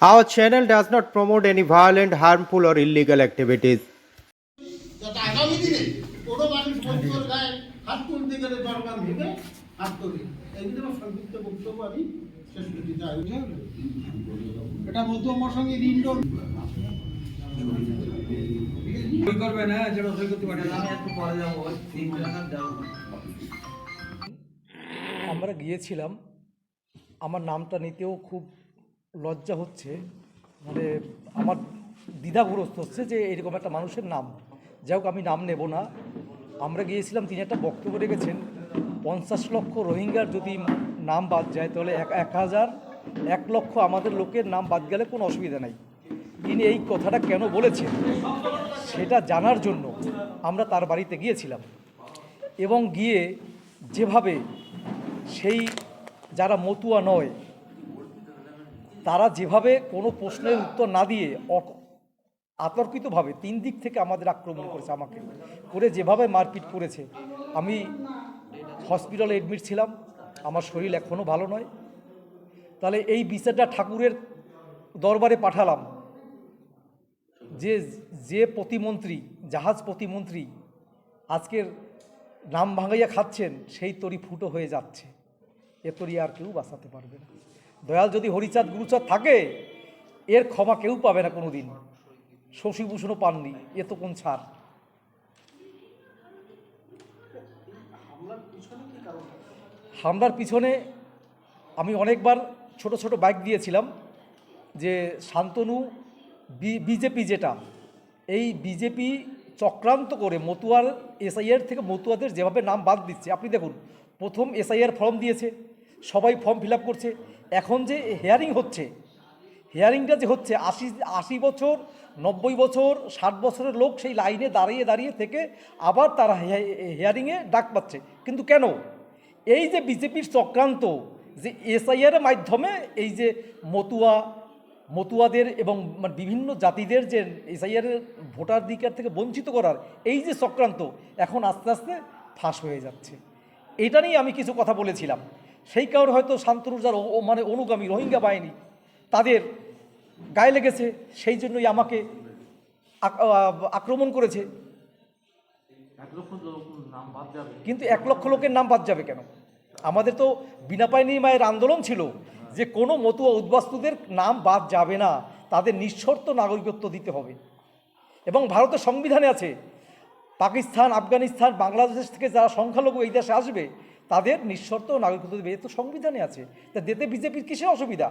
Our channel does not promote any violent, harmful, or illegal activities. এটা সঙ্গে করবে না সই করতে পারে আমি একটু পরে যাব তিন আমরা গিয়েছিলাম আমার নামটা নিতেও খুব লজ্জা হচ্ছে মানে আমার দ্বিধাগ্রস্ত হচ্ছে যে এরকম একটা মানুষের নাম। যাই হোক, আমি নাম নেব না। আমরা গিয়েছিলাম, তিনি একটা বক্তব্য রেখেছেন, পঞ্চাশ লক্ষ রোহিঙ্গার যদি নাম বাদ যায়, তাহলে এক এক হাজার, এক লক্ষ আমাদের লোকের নাম বাদ গেলে কোনো অসুবিধা নাই। তিনি এই কথাটা কেন বলেছেন, সেটা জানার জন্য আমরা তার বাড়িতে গিয়েছিলাম। এবং গিয়ে যেভাবে সেই, যারা মতুয়া নয় তারা যেভাবে কোনো প্রশ্নের উত্তর না দিয়ে আতর্কিতভাবে তিন দিক থেকে আমাদের আক্রমণ করেছে আমাকে। করে যেভাবে মারপিট করেছে, আমি হসপিটালে এডমিট ছিলাম, আমার শরীর এখনও ভালো নয়। তাহলে এই বিচারটা ঠাকুরের দরবারে পাঠালাম। যে যে প্রতিমন্ত্রী, জাহাজ প্রতিমন্ত্রী আজকের নাম ভাঙাইয়া খাচ্ছেন, সেই তরি ফুটো হয়ে যাচ্ছে। এ তরি আর কেউ বাঁচাতে পারবে না। দয়াল যদি হরিচাঁদ গুরুচাঁদ থাকে, এর ক্ষমা কেউ পাবে না কোনো দিন শশীভূষণও পাননি, এ তো কোন ছাড়। হামলার পিছনে আমি অনেকবার ছোট ছোট বাইক দিয়েছিলাম যে শান্তনু বিজেপি যেটা, এই বিজেপি চক্রান্ত করে মতুয়ার এসআইআর থেকে মতুয়াদের যেভাবে নাম বাদ দিচ্ছে, আপনি দেখুন, প্রথম এসআইআর ফর্ম দিয়েছে, সবাই ফর্ম ফিল করছে এখন যে হেয়ারিং হচ্ছে হেয়ারিংটা যে হচ্ছে, আশি আশি বছর, নব্বই বছর, ষাট বছরের লোক সেই লাইনে দাঁড়িয়ে দাঁড়িয়ে থেকে আবার তারা হেয়ারিংয়ে ডাক পাচ্ছে। কিন্তু কেন? এই যে বিজেপির চক্রান্ত, যে এসআইআর মাধ্যমে এই যে মতুয়া, মতুয়াদের এবং মানে বিভিন্ন জাতিদের যে এসআইআর ভোটাধিকার থেকে বঞ্চিত করার এই যে চক্রান্ত এখন আস্তে আস্তে ফাঁস হয়ে যাচ্ছে। এটা নিয়ে আমি কিছু কথা বলেছিলাম। সেই কারণে হয়তো শান্তনু যার ও- ও মানে অনুগামী রোহিঙ্গা বাহিনী তাদের গায়ে লেগেছে সেই জন্যই আমাকে আক্রমণ করেছে। কিন্তু এক লক্ষ লোকের নাম বাদ যাবে কেন? আমাদের তো বিনা পাইনি মায়ের আন্দোলন ছিল যে কোনো মতুয়া উদ্বাস্তুদের নাম বাদ যাবে না তাদের নিঃশর্ত নাগরিকত্ব দিতে হবে। এবং ভারতের সংবিধানে আছে পাকিস্তান আফগানিস্তান বাংলাদেশ থেকে যারা সংখ্যালঘু এই দেশে আসবে তাদের নিঃশর্ত নাগরিকত্ব দেবে। এ তো সংবিধানে আছে। তা দিতে বিজেপির কিসের অসুবিধা?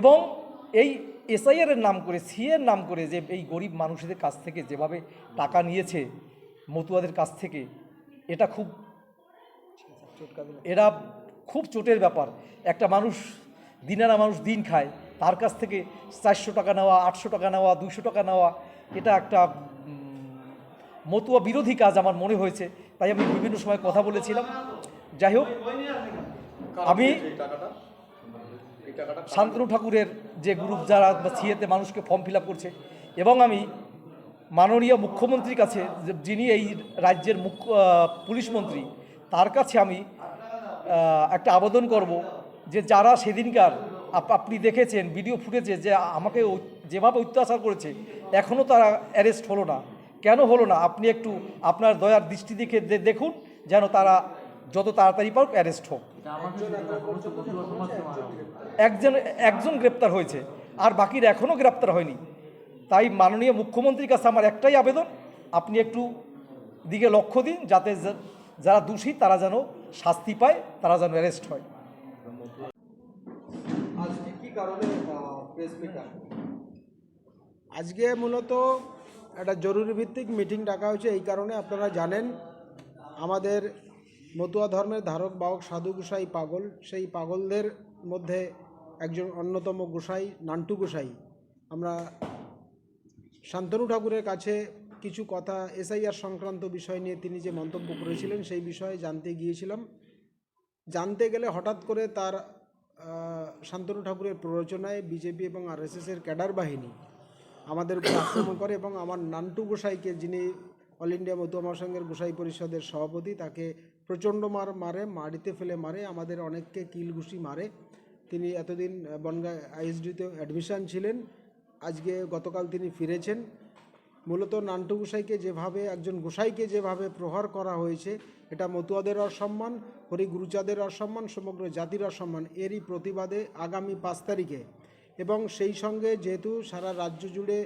এবং এই এসআইআর এর নাম করে সিএর নাম করে যে এই গরিব মানুষদের কাছ থেকে যেভাবে টাকা নিয়েছে, মতুয়াদের কাছ থেকে, এটা খুব এরা খুব চোটের ব্যাপার। একটা মানুষ দিনারা মানুষ দিন খায়, তার কাছ থেকে চারশো টাকা নেওয়া, আটশো টাকা নেওয়া দুশো টাকা নেওয়া, এটা একটা মতুয়া বিরোধী কাজ আমার মনে হয়েছে, তাই আমি বিভিন্ন সময় কথা বলেছিলাম। যাই হোক, আমি শান্তনু ঠাকুরের যে গ্রুপ যারা বা সিএতে মানুষকে ফর্ম ফিল করছে, এবং আমি মাননীয় মুখ্যমন্ত্রীর কাছে যিনি এই রাজ্যের মুখ্য পুলিশ মন্ত্রী, তার কাছে আমি একটা আবেদন করব যে যারা সেদিনকার আপ- আপনি দেখেছেন ভিডিও ফুটেছে যে আমাকে যেভাবে অত্যাচার করেছে এখনও তারা অ্যারেস্ট হলো না। কেন হলো না? আপনি একটু আপনার দয়ার দৃষ্টি দেখে দেখুন যেন তারা যত তাড়াতাড়ি পারুক অ্যারেস্ট হোক। একজন একজন গ্রেপ্তার হয়েছে আর বাকির এখনও গ্রেপ্তার হয়নি। তাই মাননীয় মুখ্যমন্ত্রীর কাছে আমার একটাই আবেদন আপনি একটু দিকে লক্ষ্য দিন যাতে যারা দোষী তারা যেন শাস্তি পায় তারা যেন অ্যারেস্ট হয়। আজকে কি কারণে প্রেস মিট আজকে মূলত একটা জরুরি ভিত্তিক মিটিং ডাকা হয়েছে, এই কারণে আপনারা জানেন, আমাদের মতুয়া ধর্মের ধারক বাহক সাধু গোসাই পাগল, সেই পাগলদের মধ্যে একজন অন্যতম গোসাই নান্টু গোসাই। আমরা শান্তনু ঠাকুরের কাছে কিছু কথা এসআইআর সংক্রান্ত বিষয় নিয়ে তিনি যে মন্তব্য করেছিলেন, সেই বিষয়ে জানতে গিয়েছিলাম। জানতে গেলে হঠাৎ করে তার শান্তনু ঠাকুরের প্ররোচনায় বিজেপি এবং আরএসএসের ক্যাডার বাহিনী আমাদের উপর আক্রমণ করে এবং আমার নান্টু গোসাইকে যিনি অল ইন্ডিয়া মতুয়া মহাসংঘের গোসাই পরিষদের সভাপতি, তাকে প্রচণ্ড মার মারে মাটিতে ফেলে মারে, আমাদের অনেককে কিল ঘুষি মারে। তিনি এতদিন বনগাঁ আইএসডিতে অ্যাডমিশন ছিলেন, আজকে গতকাল তিনি ফিরেছেন। মূলত নান্টু গোসাইকে যেভাবে, একজন গোসাইকে যেভাবে প্রহার করা হয়েছে, এটা মতুয়াদের অসম্মান হরি গুরুচাঁদের অসম্মান, সমগ্র জাতির অসম্মান, এরই প্রতিবাদে আগামী পাঁচ তারিখে এবং সেই সঙ্গে যেহেতু সারা রাজ্য জুড়ে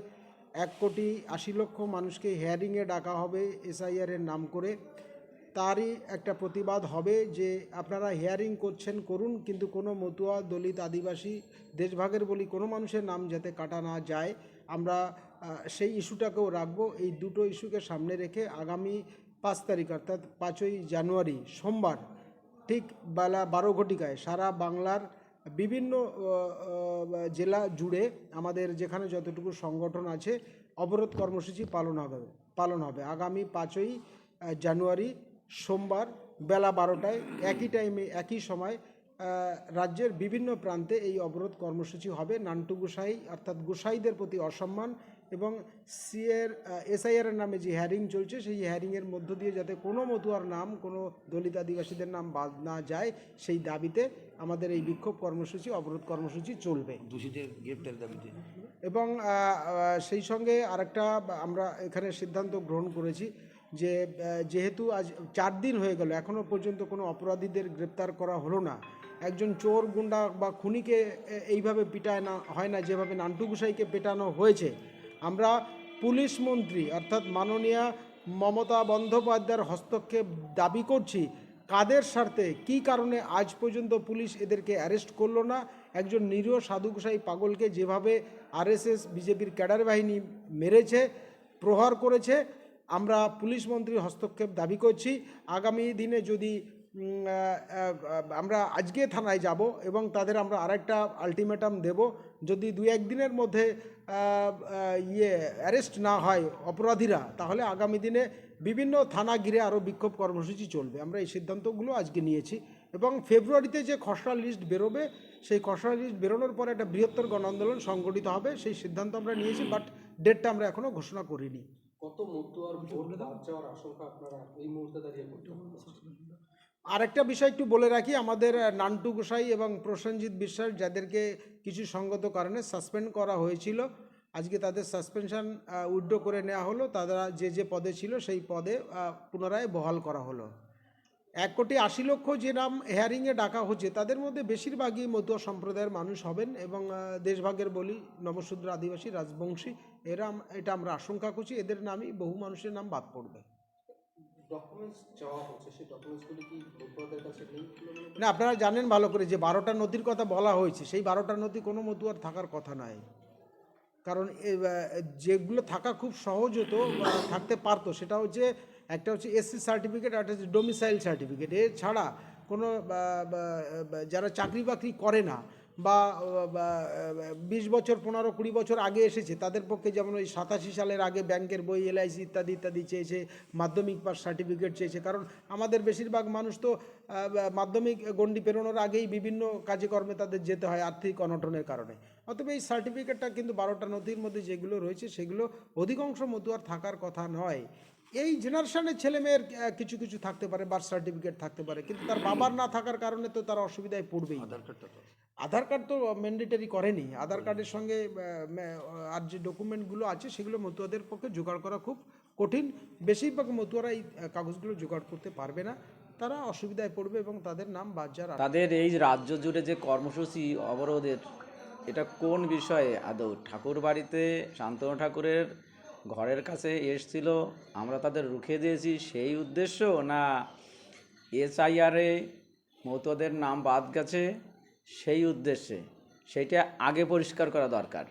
এক কোটি আশি লক্ষ মানুষকে হেয়ারিংয়ে ডাকা হবে এসআইআরের নাম করে, তারই একটা প্রতিবাদ হবে যে আপনারা হিয়ারিং করছেন, করুন, কিন্তু কোনো মতুয়া দলিত আদিবাসী দেশভাগের বলি কোনো মানুষের নাম যাতে কাটা না যায়, আমরা সেই ইস্যুটাকেও রাখব। এই দুটো ইস্যুকে সামনে রেখে আগামী পাঁচ তারিখ, অর্থাৎ পাঁচই জানুয়ারি, সোমবার, ঠিক বেলা বারো ঘটিকায় সারা বাংলার বিভিন্ন জেলা জুড়ে আমাদের যেখানে যতটুকু সংগঠন আছে, অবরোধ কর্মসূচি পালন হবে পালন হবে। আগামী পাঁচই জানুয়ারি, সোমবার বেলা বারোটায় একই টাইমে একই সময় রাজ্যের বিভিন্ন প্রান্তে এই অবরোধ কর্মসূচি হবে। নান্টু গোসাই, অর্থাৎ গোসাইদের প্রতি অসম্মান এবং সিএর এসআইআর এর নামে যে হ্যারিং চলছে সেই হ্যারিংয়ের মধ্য দিয়ে যাতে কোনো মতুয়ার নাম কোনো দলিত আদিবাসীদের নাম বাদ না যায় সেই দাবিতে আমাদের এই বিক্ষোভ কর্মসূচি অবরোধ কর্মসূচি চলবে। দোষীদের গ্রেপ্তার দাবিতে। এবং সেই সঙ্গে আরেকটা আমরা এখানে সিদ্ধান্ত গ্রহণ করেছি যে যেহেতু আজ চার দিন হয়ে গেল এখনও পর্যন্ত কোনো অপরাধীদের গ্রেপ্তার করা হলো না। একজন চোর গুন্ডা বা খুনিকে এইভাবে পিটায় না হয় না যেভাবে নান্টু গোসাইকে পেটানো হয়েছে আমরা পুলিশ মন্ত্রী, অর্থাৎ মাননীয়া মমতা বন্দ্যোপাধ্যায়ের হস্তক্ষেপ দাবি করছি, কাদের স্বার্থে, কী কারণে আজ পর্যন্ত পুলিশ এদেরকে অ্যারেস্ট করল না? একজন নিরীহ সাধু গোসাই পাগলকে যেভাবে আরএসএস, বিজেপির ক্যাডার বাহিনী মেরেছে, প্রহার করেছে, আমরা পুলিশ মন্ত্রীর হস্তক্ষেপ দাবি করছি। আগামী দিনে যদি আমরা আজকে থানায় যাব এবং তাদের আমরা আরেকটা আলটিমেটাম দেব। যদি দু একদিনের মধ্যে ইয়ে অ্যারেস্ট না হয় অপরাধীরা, তাহলে আগামী দিনে বিভিন্ন থানা ঘিরে আরও বিক্ষোভ কর্মসূচি চলবে। আমরা এই সিদ্ধান্তগুলো আজকে নিয়েছি এবং ফেব্রুয়ারিতে যে খসড়া লিস্ট বেরোবে, সেই খসড়া লিস্ট বেরোনোর পরে একটা বৃহত্তর গণ আন্দোলন সংগঠিত হবে, সেই সিদ্ধান্ত আমরা নিয়েছি, বাট ডেটটা আমরা এখনও ঘোষণা করিনি। কত যাওয়ার আশঙ্কা আপনারা এই মুহূর্তে দাঁড়িয়ে করছেন আরেকটা বিষয় একটু বলে রাখি, আমাদের নান্টু গোসাই এবং প্রসেনজিৎ বিশ্বাস যাদেরকে কিছু সঙ্গত কারণে সাসপেন্ড করা হয়েছিল, আজকে তাদের সাসপেনশন উইথড্র করে নেওয়া হলো, তারা যে যে পদে ছিল সেই পদে পুনরায় বহাল করা হলো। এক কোটি আশি লক্ষ যে নাম হেয়ারিংয়ে ডাকা হচ্ছে, তাদের মধ্যে বেশিরভাগই মতুয়া সম্প্রদায়ের মানুষ হবেন এবং দেশভাগের বলি নবশূদ্র আদিবাসী রাজবংশী, এরা এটা আমরা আশঙ্কা করছি, এদের নামই বহু মানুষের নাম বাদ পড়বে। না, আপনারা জানেন ভালো করে যে বারোটা নদীর কথা বলা হয়েছে, সেই বারোটা নদী কোনো মতুয়ার থাকার কথা নাই। কারণ যেগুলো থাকা খুব সহজ হতো থাকতে পারতো, সেটা হচ্ছে একটা হচ্ছে এসসি সার্টিফিকেট আর হচ্ছে ডোমিসাইল সার্টিফিকেট এছাড়া কোনো যারা চাকরি বাকরি করে না বা বিশ বছর, পনেরো, কুড়ি বছর আগে এসেছে, তাদের পক্ষে যেমন ওই সাতাশি সালের আগে ব্যাংকের বই, এলআইসি ইত্যাদি ইত্যাদি চেয়েছে, মাধ্যমিক পাস সার্টিফিকেট চেয়েছে, কারণ আমাদের বেশিরভাগ মানুষ তো মাধ্যমিক গণ্ডি পেরোনোর আগেই বিভিন্ন কাজে কর্মে তাদের যেতে হয় আর্থিক অনটনের কারণে। অতএব এই সার্টিফিকেটটা কিন্তু বারোটা নথির মধ্যে যেগুলো রয়েছে, সেগুলো অধিকাংশ মতুয়ার থাকার কথা নয়। এই জেনারেশনের ছেলেমেয়ের কিছু কিছু থাকতে পারে, বার্থ সার্টিফিকেট থাকতে পারে, কিন্তু তার বাবার না থাকার কারণে তো তার অসুবিধায় পড়বেই। আধার কার্ড তো ম্যান্ডেটারি করেনি। আধার কার্ডের সঙ্গে আর যে ডকুমেন্টগুলো আছে, সেগুলো মতুয়াদের পক্ষে জোগাড় করা খুব কঠিন। বেশিরভাগ মতুয়ারা এই কাগজগুলো জোগাড় করতে পারবে না। তারা অসুবিধায় পড়বে এবং তাদের নাম বাদ যাওয়ার তাদের এই রাজ্য জুড়ে যে কর্মসূচি অবরোধের, এটা কোন বিষয়ে আদৌ? ঠাকুর বাড়িতে শান্তনু ঠাকুরের ঘরের কাছে এসছিল, আমরা তাদের রুখে দিয়েছি, সেই উদ্দেশ্য না এসআইআরে মতুয়াদের নাম বাদ গেছে? সেই উদ্দেশ্যে সেইটা আগে পরিষ্কার করা দরকার।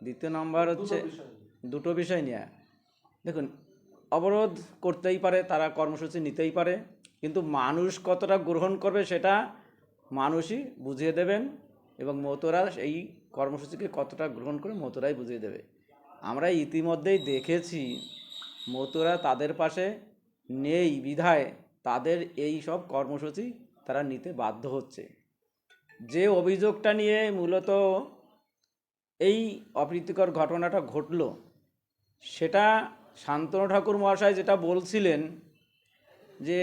দ্বিতীয় নম্বর হচ্ছে দুটো বিষয় নিয়ে। দেখুন অবরোধ করতেই পারে তারা কর্মসূচি নিতেই পারে কিন্তু মানুষ কতটা গ্রহণ করবে সেটা মানুষই বুঝিয়ে দেবেন এবং মতোরা এই কর্মসূচিকে কতটা গ্রহণ করে মতোরাই বুঝিয়ে দেবে। আমরা ইতিমধ্যেই দেখেছি মতোরা তাদের পাশে নেই বিধায় তাদের এই সব কর্মসূচি তারা নিতে বাধ্য হচ্ছে। যে অভিযোগটা নিয়ে মূলত এই অপ্রীতিকর ঘটনাটা ঘটলো, সেটা শান্তনু ঠাকুর মহাশয় যেটা বলছিলেন যে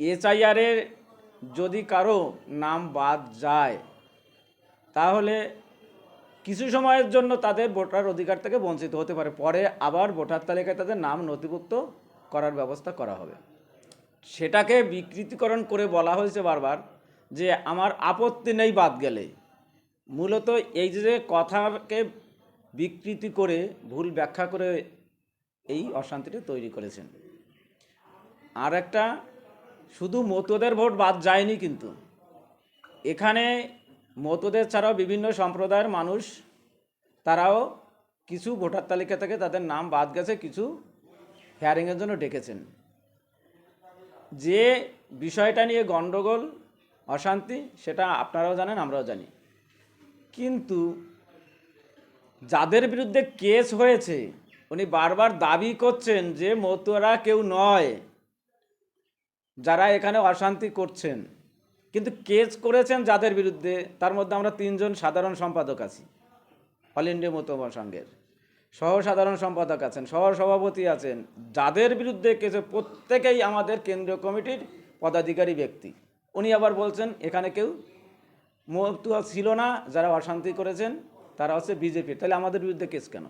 এসআইআরে যদি কারও নাম বাদ যায়, তাহলে কিছু সময়ের জন্য তাদের ভোটার অধিকার থেকে বঞ্চিত হতে পারে। পরে আবার ভোটার তালিকায় তাদের নাম নথিভুক্ত করার ব্যবস্থা করা হবে। সেটাকে বিকৃতিকরণ করে বলা হয়েছে বারবার। যে আমার আপত্তি নেই বাদ গেলে। মূলত এই যে কথাকে বিকৃতি করে, ভুল ব্যাখ্যা করে এই অশান্তিটা তৈরি করেছেন। আর একটা, শুধু মতদের ভোট বাদ যায়নি কিন্তু। এখানে মতদের ছাড়াও বিভিন্ন সম্প্রদায়ের মানুষ, তারাও কিছু ভোটার তালিকা থেকে তাদের নাম বাদ গেছে, কিছু হেয়ারিংয়ের জন্য ডেকেছেন। যে বিষয়টা নিয়ে গণ্ডগোল অশান্তি, সেটা আপনারাও জানেন, আমরাও জানি। কিন্তু যাদের বিরুদ্ধে কেস হয়েছে, উনি বারবার দাবি করছেন যে মতুয়ারা কেউ নয়, যারা এখানে অশান্তি করছেন। কিন্তু কেস করেছেন যাদের বিরুদ্ধে, তার মধ্যে আমরা তিনজন সাধারণ সম্পাদক আছি। অল ইন্ডিয়া মতোয়া সংঘের। সহ সাধারণ সম্পাদক আছেন সহ সভাপতি আছেন। যাদের বিরুদ্ধে কেসে প্রত্যেকেই আমাদের কেন্দ্রীয় কমিটির পদাধিকারী ব্যক্তি। উনি আবার বলছেন, এখানে কেউ মতুয়া ছিল না, যারা অশান্তি করেছেন, তারা হচ্ছে বিজেপি। তাহলে আমাদের বিরুদ্ধে কেস কেন?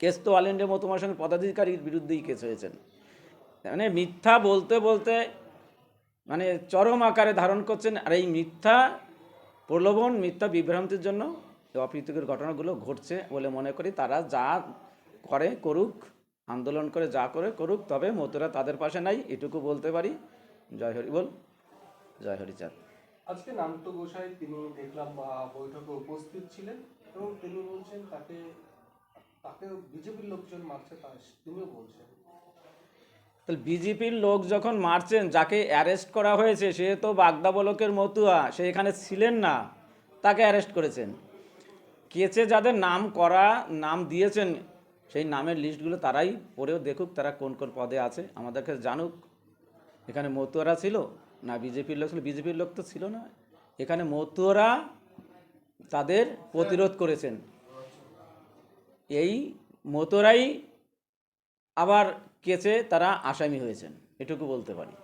কেস তো অল ইন্ডিয়া মতোয়া সঙ্গে পদাধিকারীর বিরুদ্ধেই কেস হয়েছেন মানে মিথ্যা বলতে বলতে মানে চরম আকারে ধারণ করছেন, আর এই মিথ্যা প্রলোভন, মিথ্যা বিভ্রান্তির জন্য অপ্রীতিকর ঘটনাগুলো ঘটছে বলে মনে করি। তারা যা করে করুক, আন্দোলন করে যা করে করুক, তবে মতুরা তাদের পাশে নাই, এটুকু বলতে পারি। জয় হরি বল। জয় হরিচাঁদ আজকে নান্ত গোসাই তিনি দেখলাম বৈঠকে উপস্থিত ছিলেন এবং তিনি বলছেন তাকে তাকে বিজেপির লোকজন মারছে তা তিনিও বলছেন। তাহলে বিজেপির লোক যখন মারছেন যাকে অ্যারেস্ট করা হয়েছে সে তো বাগদাবলকের মতুয়া সে এখানে ছিলেন না তাকে অ্যারেস্ট করেছেন। কেচে যাদের নাম করা নাম দিয়েছেন সেই নামের লিস্টগুলো তারাই পড়েও দেখুক তারা কোন কোন পদে আছে। আমাদেরকে জানুক এখানে মতুয়ারা ছিল না, বিজেপির লোক ছিল, বিজেপির লোক তো ছিল না। এখানে মতুয়ারা তাদের প্রতিরোধ করেছেন। এই মতোরাই আবার কেচে তারা আসামি হয়েছেন। এটুকু বলতে পারি।